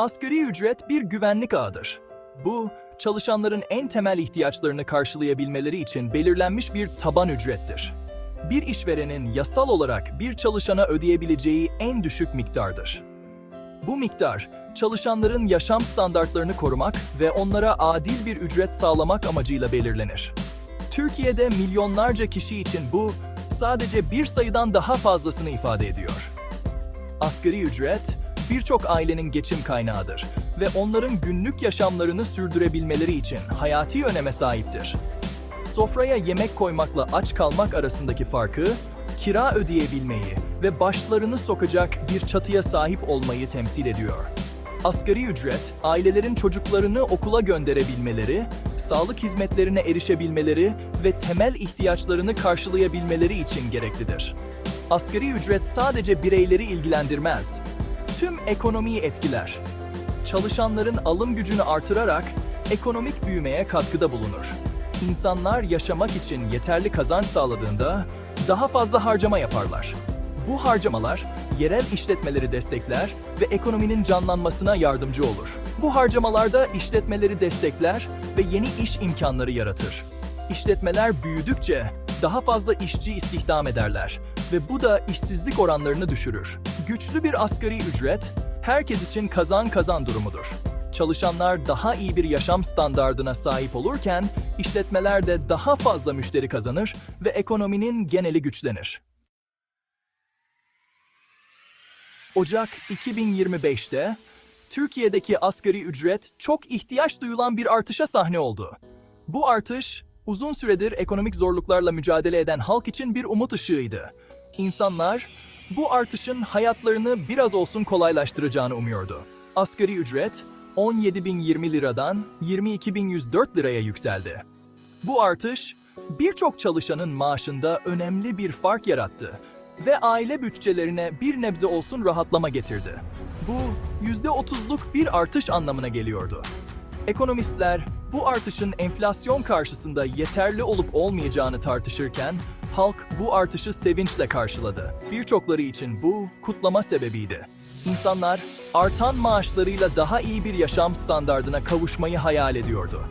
Asgari ücret bir güvenlik ağıdır. Bu, çalışanların en temel ihtiyaçlarını karşılayabilmeleri için belirlenmiş bir taban ücrettir. Bir işverenin yasal olarak bir çalışana ödeyebileceği en düşük miktardır. Bu miktar, çalışanların yaşam standartlarını korumak ve onlara adil bir ücret sağlamak amacıyla belirlenir. Türkiye'de milyonlarca kişi için bu, sadece bir sayıdan daha fazlasını ifade ediyor. Asgari ücret, birçok ailenin geçim kaynağıdır ve onların günlük yaşamlarını sürdürebilmeleri için hayati öneme sahiptir. Sofraya yemek koymakla aç kalmak arasındaki farkı, kira ödeyebilmeyi ve başlarını sokacak bir çatıya sahip olmayı temsil ediyor. Asgari ücret, ailelerin çocuklarını okula gönderebilmeleri, sağlık hizmetlerine erişebilmeleri ve temel ihtiyaçlarını karşılayabilmeleri için gereklidir. Asgari ücret sadece bireyleri ilgilendirmez, tüm ekonomiyi etkiler. Çalışanların alım gücünü artırarak ekonomik büyümeye katkıda bulunur. İnsanlar yaşamak için yeterli kazanç sağladığında daha fazla harcama yaparlar. Bu harcamalar yerel işletmeleri destekler ve ekonominin canlanmasına yardımcı olur. Bu harcamalarda işletmeleri destekler ve yeni iş imkanları yaratır. İşletmeler büyüdükçe daha fazla işçi istihdam ederler ve bu da işsizlik oranlarını düşürür. Güçlü bir asgari ücret herkes için kazan kazan durumudur. Çalışanlar daha iyi bir yaşam standardına sahip olurken işletmeler de daha fazla müşteri kazanır ve ekonominin geneli güçlenir. Ocak 2025'te Türkiye'deki asgari ücret çok ihtiyaç duyulan bir artışa sahne oldu. Bu artış uzun süredir ekonomik zorluklarla mücadele eden halk için bir umut ışığıydı. İnsanlar bu artışın hayatlarını biraz olsun kolaylaştıracağını umuyordu. Asgari ücret 17.020 liradan 22.104 liraya yükseldi. Bu artış birçok çalışanın maaşında önemli bir fark yarattı ve aile bütçelerine bir nebze olsun rahatlama getirdi. Bu %30'luk bir artış anlamına geliyordu. Ekonomistler bu artışın enflasyon karşısında yeterli olup olmayacağını tartışırken halk bu artışı sevinçle karşıladı. Birçokları için bu kutlama sebebiydi. İnsanlar artan maaşlarıyla daha iyi bir yaşam standardına kavuşmayı hayal ediyordu.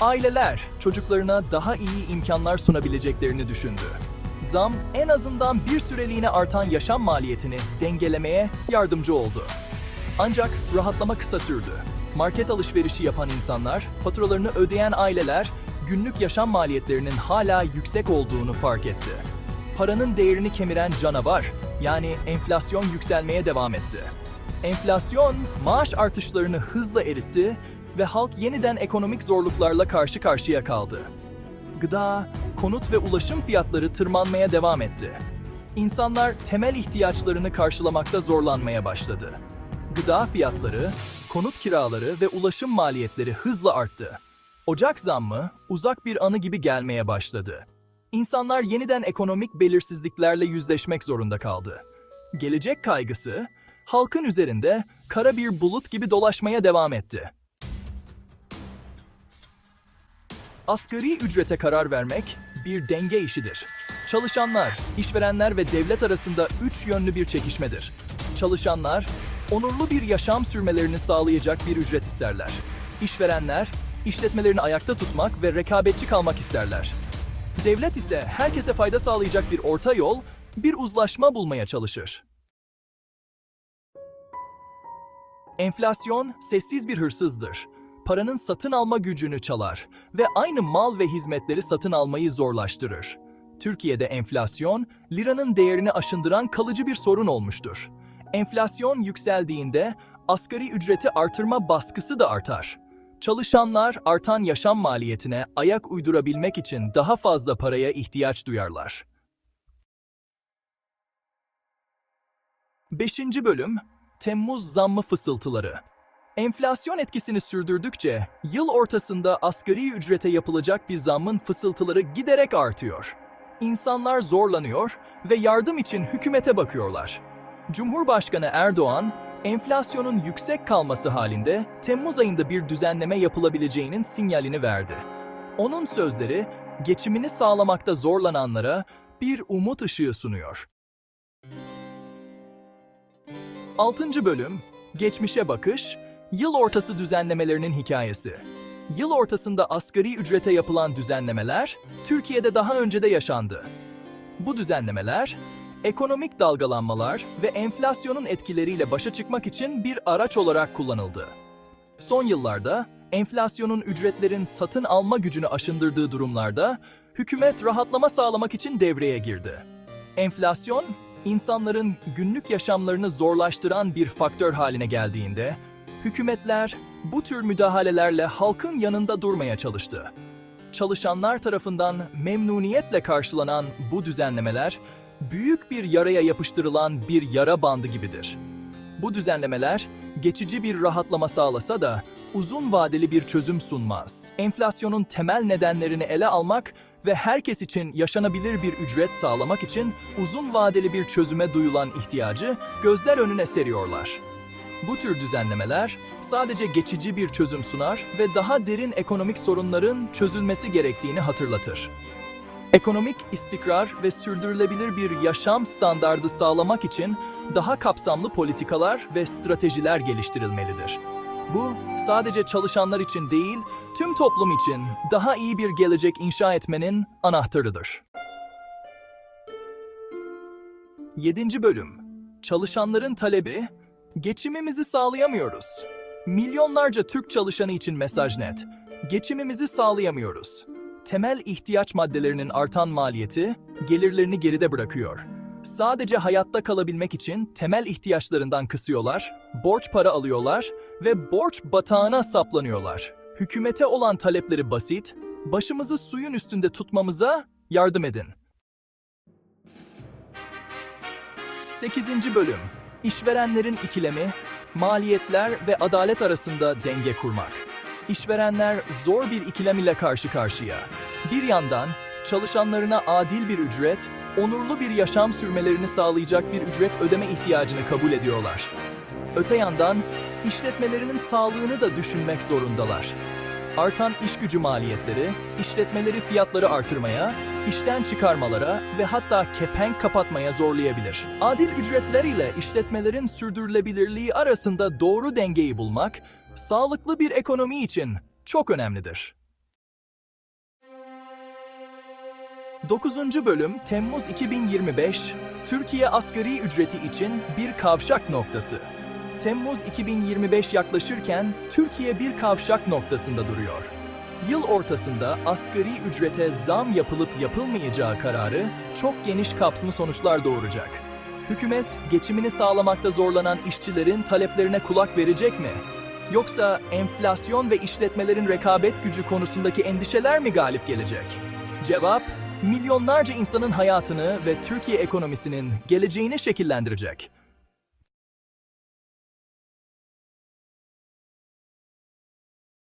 Aileler çocuklarına daha iyi imkanlar sunabileceklerini düşündü. Zam en azından bir süreliğine artan yaşam maliyetini dengelemeye yardımcı oldu. Ancak rahatlama kısa sürdü. Market alışverişi yapan insanlar, faturalarını ödeyen aileler, günlük yaşam maliyetlerinin hala yüksek olduğunu fark etti. Paranın değerini kemiren canavar, yani enflasyon yükselmeye devam etti. Enflasyon, maaş artışlarını hızla eritti ve halk yeniden ekonomik zorluklarla karşı karşıya kaldı. Gıda, konut ve ulaşım fiyatları tırmanmaya devam etti. İnsanlar temel ihtiyaçlarını karşılamakta zorlanmaya başladı. Gıda fiyatları, konut kiraları ve ulaşım maliyetleri hızla arttı. Ocak zammı uzak bir anı gibi gelmeye başladı. İnsanlar yeniden ekonomik belirsizliklerle yüzleşmek zorunda kaldı. Gelecek kaygısı halkın üzerinde kara bir bulut gibi dolaşmaya devam etti. Asgari ücrete karar vermek bir denge işidir. Çalışanlar, işverenler ve devlet arasında üç yönlü bir çekişmedir. Çalışanlar, onurlu bir yaşam sürmelerini sağlayacak bir ücret isterler. İşverenler, işletmelerini ayakta tutmak ve rekabetçi kalmak isterler. Devlet ise herkese fayda sağlayacak bir orta yol, bir uzlaşma bulmaya çalışır. Enflasyon sessiz bir hırsızdır. Paranın satın alma gücünü çalar ve aynı mal ve hizmetleri satın almayı zorlaştırır. Türkiye'de enflasyon, liranın değerini aşındıran kalıcı bir sorun olmuştur. Enflasyon yükseldiğinde asgari ücreti artırma baskısı da artar. Çalışanlar artan yaşam maliyetine ayak uydurabilmek için daha fazla paraya ihtiyaç duyarlar. 5. bölüm Temmuz zammı fısıltıları. Enflasyon etkisini sürdürdükçe yıl ortasında asgari ücrete yapılacak bir zammın fısıltıları giderek artıyor. İnsanlar zorlanıyor ve yardım için hükümete bakıyorlar. Cumhurbaşkanı Erdoğan, enflasyonun yüksek kalması halinde Temmuz ayında bir düzenleme yapılabileceğinin sinyalini verdi. Onun sözleri geçimini sağlamakta zorlananlara bir umut ışığı sunuyor. 6. bölüm Geçmişe bakış Yıl ortası düzenlemelerinin hikayesi. Yıl ortasında asgari ücrete yapılan düzenlemeler Türkiye'de daha önce de yaşandı. Bu düzenlemeler ekonomik dalgalanmalar ve enflasyonun etkileriyle başa çıkmak için bir araç olarak kullanıldı. Son yıllarda enflasyonun ücretlerin satın alma gücünü aşındırdığı durumlarda hükümet rahatlama sağlamak için devreye girdi. Enflasyon, insanların günlük yaşamlarını zorlaştıran bir faktör haline geldiğinde, hükümetler bu tür müdahalelerle halkın yanında durmaya çalıştı. Çalışanlar tarafından memnuniyetle karşılanan bu düzenlemeler, büyük bir yaraya yapıştırılan bir yara bandı gibidir. Bu düzenlemeler geçici bir rahatlama sağlasa da uzun vadeli bir çözüm sunmaz. Enflasyonun temel nedenlerini ele almak ve herkes için yaşanabilir bir ücret sağlamak için uzun vadeli bir çözüme duyulan ihtiyacı gözler önüne seriyorlar. Bu tür düzenlemeler sadece geçici bir çözüm sunar ve daha derin ekonomik sorunların çözülmesi gerektiğini hatırlatır. Ekonomik istikrar ve sürdürülebilir bir yaşam standardı sağlamak için daha kapsamlı politikalar ve stratejiler geliştirilmelidir. Bu sadece çalışanlar için değil, tüm toplum için daha iyi bir gelecek inşa etmenin anahtarıdır. 7. Bölüm Çalışanların talebi, geçimimizi sağlayamıyoruz. Milyonlarca Türk çalışanı için mesaj net. Geçimimizi sağlayamıyoruz. Temel ihtiyaç maddelerinin artan maliyeti gelirlerini geride bırakıyor. Sadece hayatta kalabilmek için temel ihtiyaçlarından kısıyorlar, borç para alıyorlar ve borç batağına saplanıyorlar. Hükümete olan talepleri basit, başımızı suyun üstünde tutmamıza yardım edin. 8. Bölüm İşverenlerin ikilemi, maliyetler ve adalet arasında denge kurmak. İşverenler zor bir ikilem ile karşı karşıya. Bir yandan çalışanlarına adil bir ücret, onurlu bir yaşam sürmelerini sağlayacak bir ücret ödeme ihtiyacını kabul ediyorlar. Öte yandan işletmelerinin sağlığını da düşünmek zorundalar. Artan iş gücü maliyetleri, işletmeleri fiyatları artırmaya, işten çıkarmalara ve hatta kepenk kapatmaya zorlayabilir. Adil ücretler ile işletmelerin sürdürülebilirliği arasında doğru dengeyi bulmak, sağlıklı bir ekonomi için çok önemlidir. 9. bölüm Temmuz 2025 Türkiye asgari ücreti için bir kavşak noktası. Temmuz 2025 yaklaşırken Türkiye bir kavşak noktasında duruyor. Yıl ortasında asgari ücrete zam yapılıp yapılmayacağı kararı çok geniş kapsamlı sonuçlar doğuracak. Hükümet geçimini sağlamakta zorlanan işçilerin taleplerine kulak verecek mi? Yoksa enflasyon ve işletmelerin rekabet gücü konusundaki endişeler mi galip gelecek? Cevap, milyonlarca insanın hayatını ve Türkiye ekonomisinin geleceğini şekillendirecek.